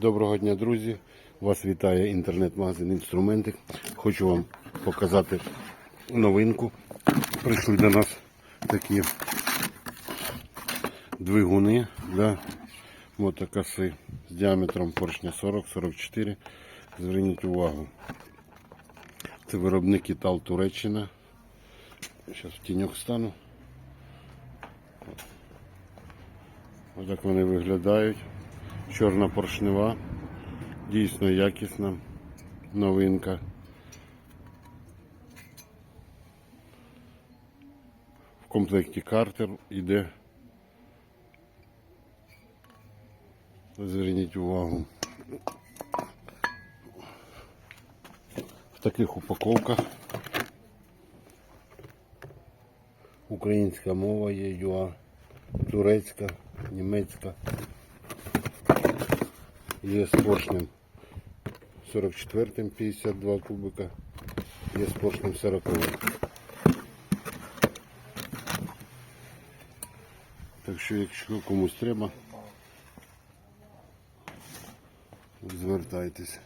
Доброго дня, друзі! Вас вітає інтернет-магазин Інструментик. Хочу вам показати новинку. Прийшли до нас такі двигуни для мотокоси з діаметром поршня 40-44. Зверніть увагу. Це виробник Італ Туреччина. Зараз в тіньок стану. Ось так вони виглядають. Чорна поршнева, дійсно якісна новинка. В комплекті картер іде. Зверніть увагу. В таких упаковках українська мова є, юа, турецька, німецька. Є з поршнем 44 52 кубика, є з поршнем 40. Так що, якщо комусь треба, звертайтесь.